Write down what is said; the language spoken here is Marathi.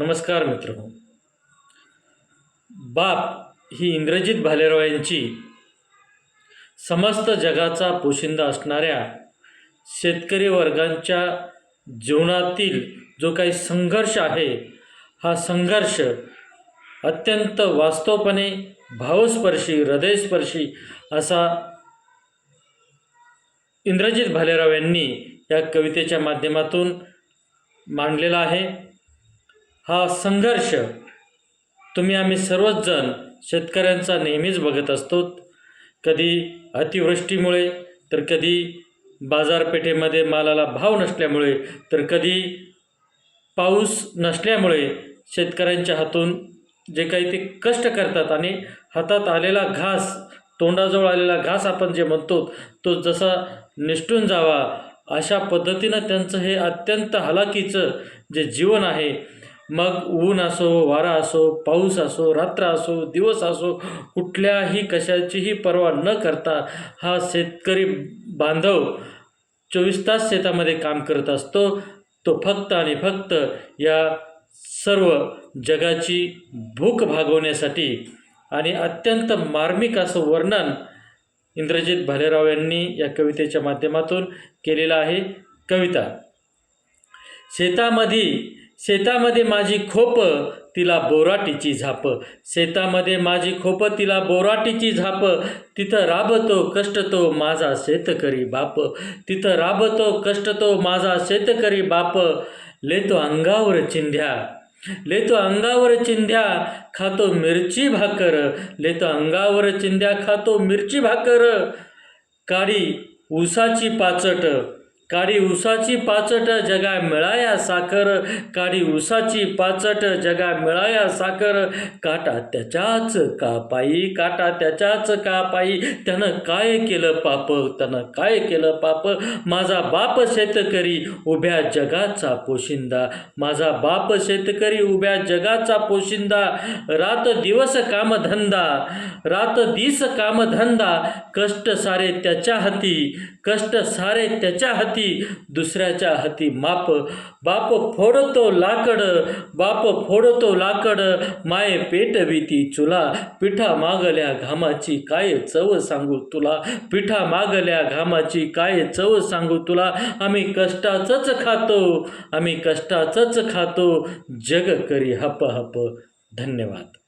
नमस्कार मित्र बाप ही इंद्रजित भालेराव यांची समस्त जगाचा पोशिंदा असणाऱ्या शेतकरी वर्गांच्या जीवनातील जो काही संघर्ष आहे हा संघर्ष अत्यंत वास्तवपणे भावस्पर्शी हृदयस्पर्शी असा इंद्रजित भालेराव यांनी या कवितेच्या माध्यमातून मांडलेला आहे. हा संघर्ष तुम्ही आम्ही सर्वचजण शेतकऱ्यांचा नेहमीच बघत असतो. कधी अतिवृष्टीमुळे तर कधी बाजारपेठेमध्ये मालाला भाव नसल्यामुळे तर कधी पाऊस नसल्यामुळे शेतकऱ्यांच्या हातून जे काही ते कष्ट करतात आणि हातात आलेला घास तोंडाजवळ आलेला घास आपण जे म्हणतो तो जसा निष्ठून जावा अशा पद्धतीनं त्यांचं हे अत्यंत हलाखीचं जे जीवन आहे मग ऊन असो वारा असो पाऊस असो रात्र असो दिवस असो कुठल्याही कशाचीही पर्वा न करता हा शेतकरी बांधव चोवीस तास शेतामध्ये काम करत असतो. तो फक्त आणि फक्त या सर्व जगाची भूक भागवण्यासाठी आणि अत्यंत मार्मिक असं वर्णन इंद्रजित भालेराव यांनी या कवितेच्या माध्यमातून केलेलं आहे. कविता शेतामध्ये शेतामध्ये माझी खोप तिला बोराटीची झाप. शेतामध्ये माझी खोप तिला बोराटीची झाप. तिथं राबतो कष्ट तो माझा शेतकरी बाप. तिथं राबतो कष्ट तो माझा शेतकरी बाप. लेतो अंगावर चिंध्या. लेतो अंगावर चिंध्या खातो मिरची भाकर. लेतो अंगावर चिंध्या खातो मिरची भाकर. काडी ऊसाची पाचट. काडी उसाची पाचट जगा मिळाया साखर. काडी उसाची पाचट जगा मिळाया साखर. काटा त्याच्याच का पायी? काटा त्याच्याच का पायी? त्यानं काय केलं पाप? त्यानं काय केलं पाप? माझा बाप शेतकरी उभ्या जगाचा पोशिंदा. माझा बाप शेतकरी उभ्या जगाचा पोशिंदा. रात दिवस कामधंदा. रात दिस कामधंदा. कष्ट सारे त्याच्या हाती. कष्ट सारे त्याच्या हाती. हाती दुसऱ्याच्या हाती माप. बाप फोडतो लाकड बाप फोडतो लाकड. माये पेटविती चुला पिठा मागल्या घामाची काय चव सांगू तुला? पिठा मागल्या घामाची काय चव सांगू तुला? आम्ही कष्टाचंच खातो आम्ही कष्टाचंच खातो. जग करी हप हप. धन्यवाद.